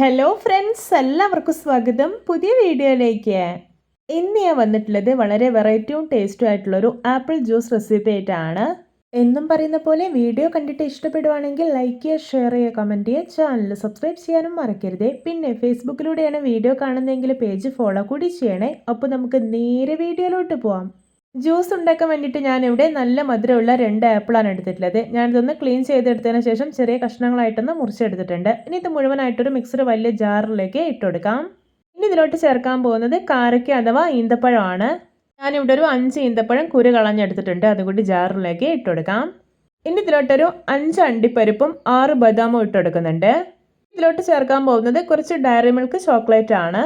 Hello friends എല്ലാവർക്കും സ്വാഗതം. പുതിയ വീഡിയോയിലേക്ക്. ഇന്ന് ഞാൻ വന്നിട്ടുള്ളത് വളരെ വെറൈറ്റിയും ടേസ്റ്റും ആയിട്ടുള്ളൊരു ആപ്പിൾ ജ്യൂസ് റെസിപ്പി ആയിട്ടാണ്. എന്നും പറയുന്ന പോലെ വീഡിയോ കണ്ടിട്ട് ഇഷ്ടപ്പെടുവാണെങ്കിൽ ലൈക്ക് ചെയ്യുക ഷെയർ ചെയ്യുക കമന്റ് ചെയ്യുക ചാനൽ സബ്സ്ക്രൈബ് ചെയ്യാനും മറക്കരുത്. പിന്നെ ഫേസ്ബുക്കിലൂടെയാണ് വീഡിയോ കാണുന്നതെങ്കിൽ പേജ് ഫോളോ കൂടി ചെയ്യണേ. അപ്പോൾ നമുക്ക് നേരെ വീഡിയോയിലോട്ട് പോവാം. ജ്യൂസ് ഉണ്ടാക്കാൻ വേണ്ടിയിട്ട് ഇവിടെ നല്ല മധുരമുള്ള രണ്ട് ആപ്പിളാണ് എടുത്തിട്ടുള്ളത്. ഞാനിതൊന്ന് ക്ലീൻ ചെയ്തെടുത്തതിന് ശേഷം ചെറിയ കഷ്ണങ്ങളായിട്ടൊന്ന് മുറിച്ചെടുത്തിട്ടുണ്ട്. ഇനി ഇത് മുഴുവനായിട്ടൊരു മിക്സർ വലിയ ജാറിലേക്ക് ഇട്ടുകൊടുക്കാം. ഇനി ഇതിലോട്ട് ചേർക്കാൻ പോകുന്നത് കാരക്ക അഥവാ ഈന്തപ്പഴമാണ്. ഞാനിവിടെ ഒരു അഞ്ച് ഈന്തപ്പഴം കുരു കളഞ്ഞെടുത്തിട്ടുണ്ട്. അതുകൂടി ജാറിലേക്ക് ഇട്ടുകൊടുക്കാം. ഇനി ഇതിലോട്ടൊരു അഞ്ച് അണ്ടിപ്പരിപ്പും ആറ് ബദാമും ഇട്ടുകൊടുക്കുന്നുണ്ട്. ഇതിലോട്ട് ചേർക്കാൻ പോകുന്നത് കുറച്ച് ഡയറി മിൽക്ക് ചോക്ലേറ്റ് ആണ്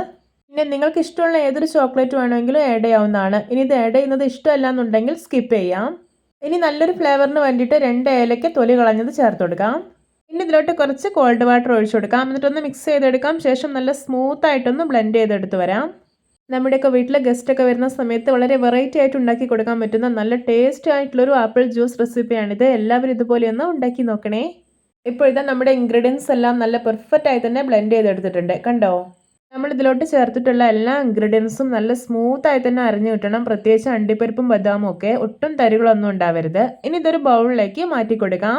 പിന്നെ നിങ്ങൾക്ക് ഇഷ്ടമുള്ള ഏതൊരു ചോക്ലേറ്റ് വേണമെങ്കിലും ആഡ് ചെയ്യാവുന്നതാണ്. ഇനി ഇത് ആഡ് ചെയ്യുന്നത് ഇഷ്ടമല്ല എന്നുണ്ടെങ്കിൽ സ്കിപ്പ് ചെയ്യാം. ഇനി നല്ലൊരു ഫ്ലേവറിന് വേണ്ടിയിട്ട് രണ്ട് ഏലയ്ക്ക് തൊലി കളഞ്ഞത് ചേർത്ത് കൊടുക്കാം. ഇനി ഇതിലോട്ട് കുറച്ച് കോൾഡ് വാട്ടർ ഒഴിച്ചു കൊടുക്കാം. എന്നിട്ടൊന്ന് മിക്സ് ചെയ്തെടുക്കാം. ശേഷം നല്ല സ്മൂത്ത് ആയിട്ടൊന്ന് ബ്ലെൻഡ് ചെയ്തെടുത്ത് വരാം. നമ്മുടെയൊക്കെ വീട്ടിലെ ഗസ്റ്റൊക്കെ വരുന്ന സമയത്ത് വളരെ വെറൈറ്റി ആയിട്ട് ഉണ്ടാക്കി കൊടുക്കാൻ പറ്റുന്ന നല്ല ടേസ്റ്റ് ആയിട്ടുള്ളൊരു ആപ്പിൾ ജ്യൂസ് റെസിപ്പിയാണിത് എല്ലാവരും ഇതുപോലെ ഒന്ന് ഉണ്ടാക്കി നോക്കണേ. ഇപ്പോൾ ഇതാ നമ്മുടെ ഇൻഗ്രീഡിയൻസ് എല്ലാം നല്ല പെർഫെക്റ്റ് ആയി തന്നെ ബ്ലെൻഡ് ചെയ്തെടുത്തിട്ടുണ്ട്. കണ്ടോ? നമ്മൾ ഇതിലോട്ട് ചേർത്തിട്ടുള്ള എല്ലാ ഇൻഗ്രീഡിയൻസും നല്ല സ്മൂത്തായി തന്നെ അരിഞ്ഞു കിട്ടണം. പ്രത്യേകിച്ച് അണ്ടിപ്പരിപ്പും ബദാമും ഒക്കെ. ഒട്ടും തരികളൊന്നും ഉണ്ടാവരുത്. ഇനി ഇതൊരു ബൗളിലേക്ക് മാറ്റി കൊടുക്കാം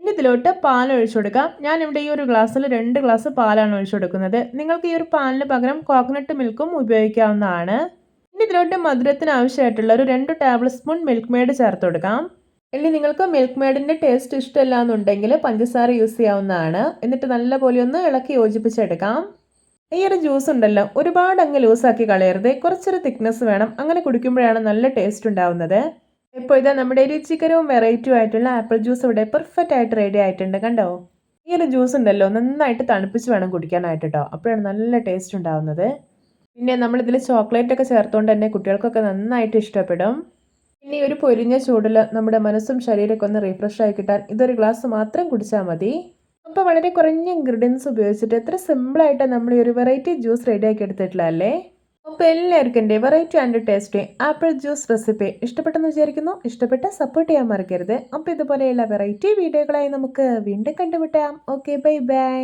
ഇനി ഇതിലോട്ട് പാൽ ഒഴിച്ചു കൊടുക്കാം. ഞാൻ ഇവിടെ ഈ ഒരു ഗ്ലാസ്സിൽ രണ്ട് ഗ്ലാസ് പാലാണ് ഒഴിച്ചു കൊടുക്കുന്നത്. നിങ്ങൾക്ക് ഈ ഒരു പാലിന് പകരം കോക്കനട്ട് മിൽക്കും ഉപയോഗിക്കാവുന്നതാണ്. ഇനി ഇതിലോട്ട് മധുരത്തിന് ആവശ്യമായിട്ടുള്ള ഒരു രണ്ട് ടേബിൾ സ്പൂൺ മിൽക്ക് മെയ്ഡ് ചേർത്ത് കൊടുക്കാം. ഇനി നിങ്ങൾക്ക് മിൽക്ക് മെയ്ഡിന്റെ ടേസ്റ്റ് ഇഷ്ടമല്ല എന്നുണ്ടെങ്കിൽ പഞ്ചസാര യൂസ് ചെയ്യാവുന്നതാണ്. എന്നിട്ട് നല്ലപോലെ ഒന്ന് ഇളക്കി യോജിപ്പിച്ചെടുക്കാം. ഈ ഒരു ജ്യൂസ് ഉണ്ടല്ലോ ഒരുപാട് അങ്ങ് ലൂസാക്കി കളയരുത്. കുറച്ചൊരു തിക്നെസ് വേണം. അങ്ങനെ കുടിക്കുമ്പോഴാണ് നല്ല ടേസ്റ്റ് ഉണ്ടാവുന്നത്. ഇപ്പോൾ ഇതാ നമ്മുടെ രുചികരവും വെറൈറ്റിയും ആയിട്ടുള്ള ആപ്പിൾ ജ്യൂസ് ഇവിടെ പെർഫെക്റ്റ് ആയിട്ട് റെഡി ആയിട്ടുണ്ട് കണ്ടോ? ഈ ഒരു ജ്യൂസ് ഉണ്ടല്ലോ നന്നായിട്ട് തണുപ്പിച്ച് വേണം കുടിക്കാനായിട്ട് കേട്ടോ അപ്പോഴാണ് നല്ല ടേസ്റ്റ് ഉണ്ടാവുന്നത്. പിന്നെ നമ്മളിതിൽ ചോക്ലേറ്റ് ഒക്കെ ചേർത്തുകൊണ്ട് തന്നെ കുട്ടികൾക്കൊക്കെ നന്നായിട്ട് ഇഷ്ടപ്പെടും. ഈ ഒരു പൊരിഞ്ഞ ചൂടിൽ നമ്മുടെ മനസ്സും ശരീരമൊക്കെ ഒന്ന് റീഫ്രഷ് ആയി കിട്ടാൻ ഇതൊരു ഗ്ലാസ് മാത്രം കുടിച്ചാൽ മതി. അപ്പോൾ വളരെ കുറഞ്ഞ ഇൻഗ്രീഡിയൻസ് ഉപയോഗിച്ചിട്ട് എത്ര സിമ്പിളായിട്ട് നമ്മൾ ഈ ഒരു വെറൈറ്റി ജ്യൂസ് റെഡിയാക്കി എടുത്തിട്ടില്ലല്ലേ അപ്പോൾ എല്ലാവർക്കും എന്റെ variety and tasty apple juice recipe ഇഷ്ടപ്പെട്ടെന്ന് വിചാരിക്കുന്നു. ഇഷ്ടപ്പെട്ട സപ്പോർട്ട് ചെയ്യാൻ മറക്കരുത്. അപ്പോൾ ഇതുപോലെയുള്ള വെറൈറ്റി വീഡിയോകളായി നമുക്ക് വീണ്ടും കണ്ടുമുട്ടാം. Okay bye bye